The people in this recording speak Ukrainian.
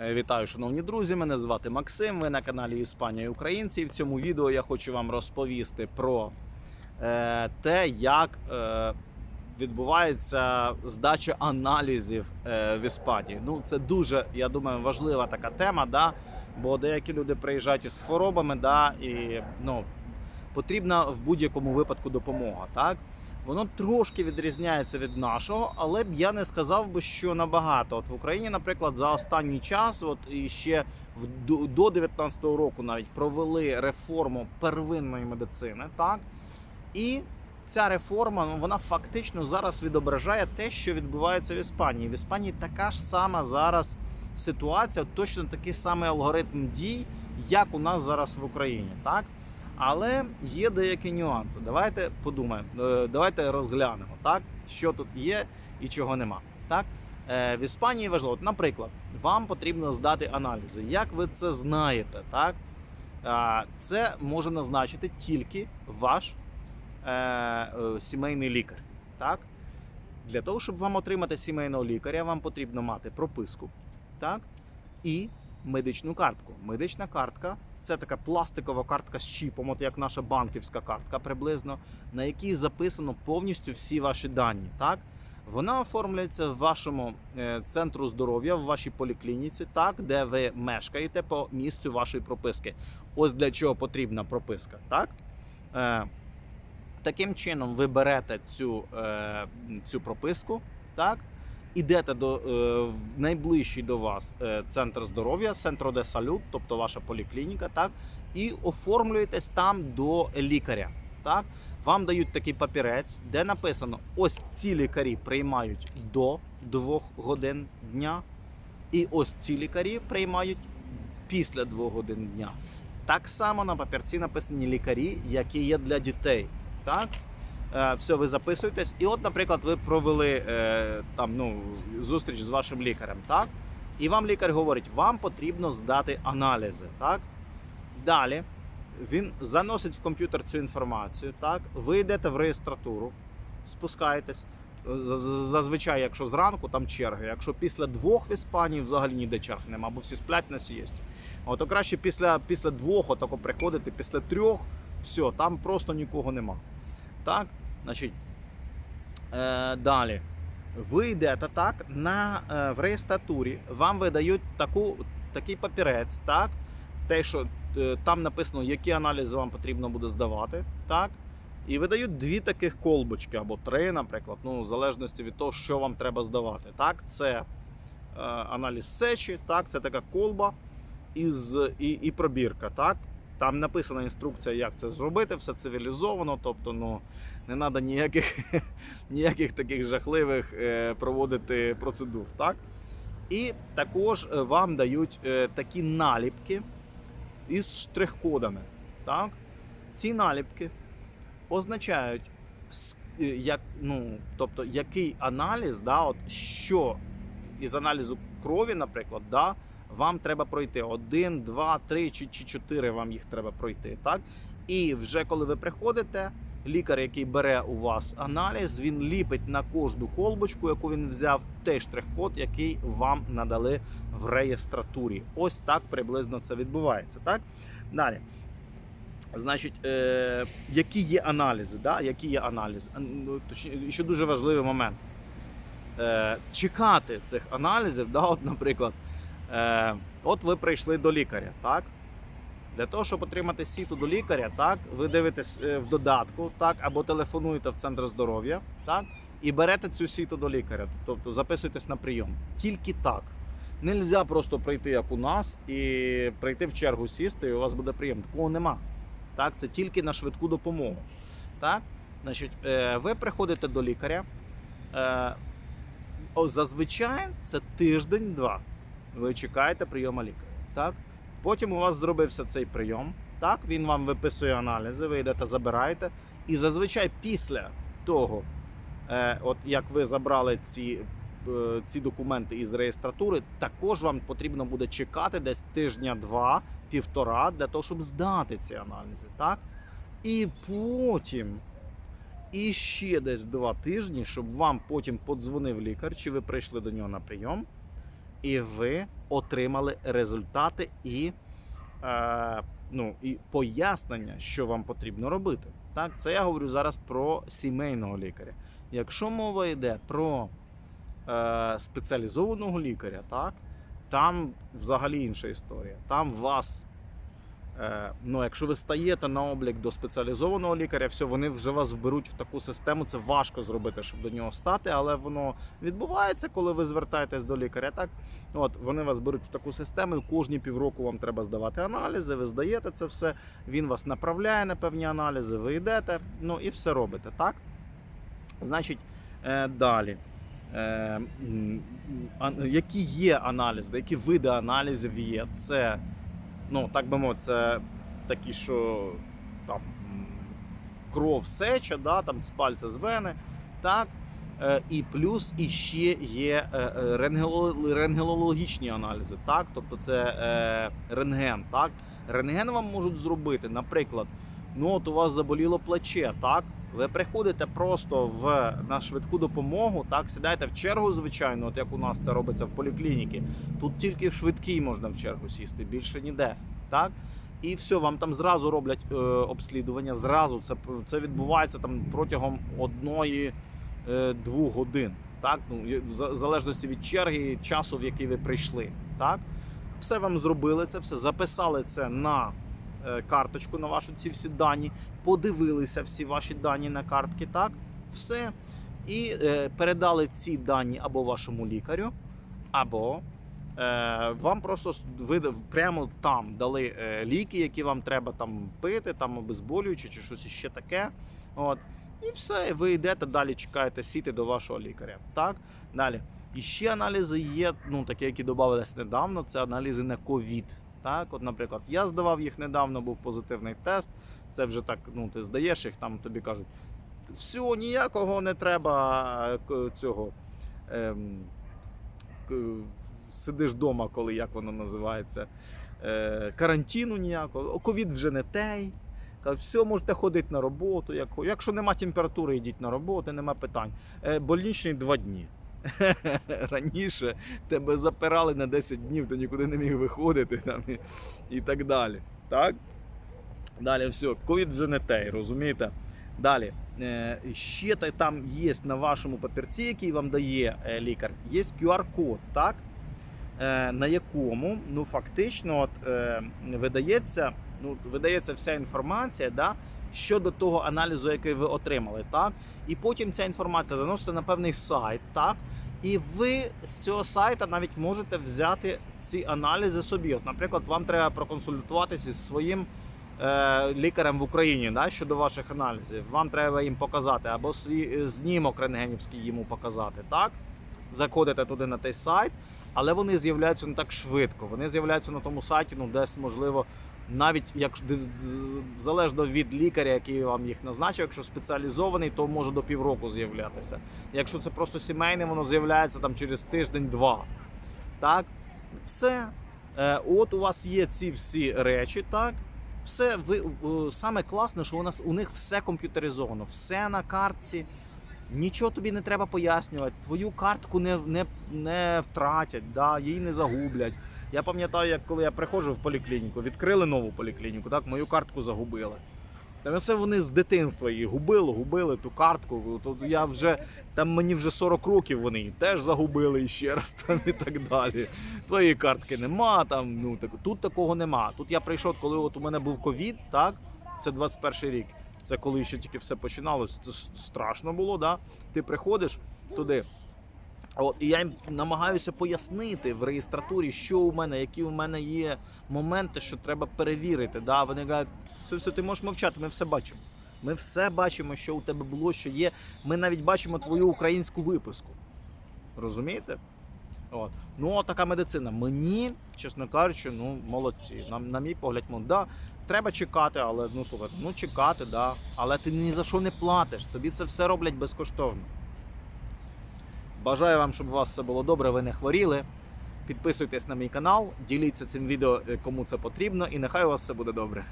Е, Вітаю, шановні друзі! Мене звати Максим. Ви на каналі Іспанія і Українці. І в цьому відео я хочу вам розповісти про е, те, як е, відбувається здача аналізів в Іспанії. Ну, це дуже, я думаю, важлива така тема, да? бо деякі люди приїжджають із хворобами, да? і ну, потрібна в будь-якому випадку допомога. Так? Воно трошки відрізняється від нашого, але б я не сказав би, що набагато. От в Україні, наприклад, за останній час, от і ще до 19-го року навіть провели реформу первинної медицини, так і ця реформа ну, вона фактично зараз відображає те, що відбувається в Іспанії. В Іспанії така ж сама зараз ситуація, точно такий самий алгоритм дій, як у нас зараз в Україні, так. Але є деякі нюанси. Давайте подумаємо, е, давайте розглянемо, так, що тут є і чого нема. Так? Е, В Іспанії важливо, наприклад, вам потрібно здати аналізи. Як ви це знаєте, так? Це може назначити тільки ваш е, сімейний лікар. Так? Для того, щоб вам отримати сімейного лікаря, вам потрібно мати прописку так? і медичну картку. Медична картка це така пластикова картка з чіпом, от як наша банківська картка приблизно, на якій записано повністю всі ваші дані. Так? Вона оформлюється в вашому е, центру здоров'я, в вашій поліклініці, так, де ви мешкаєте по місцю вашої прописки. Ось для чого потрібна прописка. Так? Е, таким чином ви берете цю, е, цю прописку, так? Ідете до е, найближчий до вас е, центр здоров'я, центро де салют, тобто ваша поліклініка, так, і оформлюєтесь там до лікаря. Так? Вам дають такий папірець, де написано: ось ці лікарі приймають до 2 годин дня, і ось ці лікарі приймають після 2 годин дня. Так само на папірці написані лікарі, які є для дітей. Так? Е, все, ви записуєтесь. І от, наприклад, ви провели е, там, ну, зустріч з вашим лікарем, так? І вам лікар говорить, вам потрібно здати аналізи. Так? Далі він заносить в комп'ютер цю інформацію. Так? Ви йдете в реєстратуру, спускаєтесь. З- Зазвичай, якщо зранку, там черги. Якщо після двох в Іспанії взагалі ніде черг нема, бо всі сплять на сієсті. От то краще після, після двох отако приходити, після трьох, все, там просто нікого нема. Так, значить, е, далі. Ви йдете так на, е, в реєстратурі, вам видають таку, такий папірець, так, те, що е, там написано, які аналізи вам потрібно буде здавати. так, І видають дві таких колбочки, або три, наприклад, ну, в залежності від того, що вам треба здавати. Так, Це е, аналіз сечі, так, це така колба із, і, і пробірка. Так. Там написана інструкція, як це зробити, все цивілізовано, тобто ну, не треба ніяких, ніяких таких жахливих е, проводити процедур. Так? І також е, вам дають е, такі наліпки із штрих-кодами. Так? Ці наліпки означають, як, ну, тобто, який аналіз, да, от, що із аналізу крові, наприклад, да, вам треба пройти один, два, три чи, чотири вам їх треба пройти. Так? І вже коли ви приходите, лікар, який бере у вас аналіз, він ліпить на кожну колбочку, яку він взяв, той штрих-код, який вам надали в реєстратурі. Ось так приблизно це відбувається. Так? Далі. Значить, е, які є аналізи? Да? Які є аналізи? Ну, ще дуже важливий момент. Е, чекати цих аналізів, да, от, наприклад, Е, от ви прийшли до лікаря, так? Для того, щоб отримати сіту до лікаря, так, ви дивитесь е, в додатку, так, або телефонуєте в центр здоров'я, так, і берете цю сіту до лікаря, тобто записуєтесь на прийом. Тільки так. Нельзя просто прийти, як у нас, і прийти в чергу сісти, і у вас буде прийом. Такого нема. Так, це тільки на швидку допомогу. Так? Значить, е, ви приходите до лікаря. Е, зазвичай це тиждень-два ви чекаєте прийому лікаря. Так? Потім у вас зробився цей прийом. Так? Він вам виписує аналізи, ви йдете, забираєте. І зазвичай після того, е, от як ви забрали ці, е, ці документи із реєстратури, також вам потрібно буде чекати десь тижня-два, півтора для того, щоб здати ці аналізи. Так? І потім. І ще десь два тижні, щоб вам потім подзвонив лікар, чи ви прийшли до нього на прийом, і ви отримали результати і, е, ну, і пояснення, що вам потрібно робити. Так, це я говорю зараз про сімейного лікаря. Якщо мова йде про е, спеціалізованого лікаря, так, там взагалі інша історія. Там вас, ну, якщо ви стаєте на облік до спеціалізованого лікаря, все, вони вже вас вберуть в таку систему. Це важко зробити, щоб до нього стати, але воно відбувається, коли ви звертаєтесь до лікаря. Так, от вони вас беруть в таку систему, і кожні півроку вам треба здавати аналізи. Ви здаєте це все. Він вас направляє на певні аналізи, ви йдете, ну і все робите, так? Значить, е, далі. Е, які є аналізи, які види аналізів є? Це, ну, так би мовити, це такі, що там кров сеча, да, там з пальця з вени. Так? Е, І плюс іще є е, е, рентгенологічні аналізи, так? тобто це рентген. Так? Рентген вам можуть зробити, наприклад, ну от у вас заболіло плече, так? Ви приходите просто в на швидку допомогу, так сідаєте в чергу, звичайно, от як у нас це робиться в поліклініці. Тут тільки в швидкій можна в чергу сісти, більше ніде. Так? І все, вам там зразу роблять е, обслідування. Зразу це, це відбувається там протягом одної е, годин. Так? Ну, в залежності від черги часу, в який ви прийшли. Так? Все вам зробили це, все записали це на карточку, на ваші ці всі дані, подивилися всі ваші дані на картки, так? Все. І е, передали ці дані або вашому лікарю, або е, вам просто видав прямо там дали е, ліки, які вам треба там пити, там обезболюючі чи щось іще таке. От. І все, ви йдете далі, чекаєте сіти до вашого лікаря. Так? Далі. І ще аналізи є, ну такі, які додавались недавно, це аналізи на ковід. Так, от, наприклад, я здавав їх недавно, був позитивний тест. Це вже так, ну ти здаєш їх, там тобі кажуть, все, ніякого не треба е, цього. Ем, сидиш вдома, коли як воно називається. Е, карантину ніякого, ковід вже не той. Все, можете ходити на роботу. Якщо нема температури, йдіть на роботу, нема питань. Е, больничний два дні. Раніше тебе запирали на 10 днів, ти нікуди не міг виходити там, і, і так далі. Так? Далі все, ковід вже не той, розумієте? Далі. Е, ще там є на вашому папірці, який вам дає е, лікар, є QR-код, так? Е, на якому ну, фактично от, видається, ну, видається вся інформація да, щодо того аналізу, який ви отримали. Так? І потім ця інформація заноситься на певний сайт. Так? І ви з цього сайту навіть можете взяти ці аналізи собі. От, наприклад, вам треба проконсультуватися зі своїм е, лікарем в Україні да, щодо ваших аналізів. Вам треба їм показати або свій е, знімок рентгенівський йому показати. Так? Заходите туди на той сайт, але вони з'являються не так швидко. Вони з'являються на тому сайті, ну десь можливо. Навіть як залежно від лікаря, який вам їх назначив, якщо спеціалізований, то може до півроку з'являтися. Якщо це просто сімейне, воно з'являється там через тиждень-два. Так, все. Е, от у вас є ці всі речі, так. Все, ви е, саме класне, що у нас у них все комп'ютеризовано, все на картці. Нічого тобі не треба пояснювати. Твою картку не, не, не втратять, да, її не загублять. Я пам'ятаю, як коли я приходжу в поліклініку, відкрили нову поліклініку, так, мою картку загубили. Та це вони з дитинства її губили, губили ту картку. То я вже там мені вже 40 років вони її теж загубили ще раз там і так далі. Твоєї картки нема, там ну так тут такого нема. Тут я прийшов, коли от у мене був ковід, так це 21 рік. Це коли ще тільки все починалось. Це страшно було, да? Ти приходиш туди. От, і я їм намагаюся пояснити в реєстратурі, що у мене, які у мене є моменти, що треба перевірити. Да? Вони кажуть, все, все, ти можеш мовчати, ми все бачимо. Ми все бачимо, що у тебе було, що є. Ми навіть бачимо твою українську виписку. Розумієте? От. Ну, така медицина. Мені, чесно кажучи, ну молодці. На, на мій погляд, ну, да, треба чекати, але ну слухай, ну чекати, да. Але ти ні за що не платиш. Тобі це все роблять безкоштовно. Бажаю вам, щоб у вас все було добре, ви не хворіли. Підписуйтесь на мій канал, діліться цим відео, е, кому це потрібно, і нехай у вас все буде добре.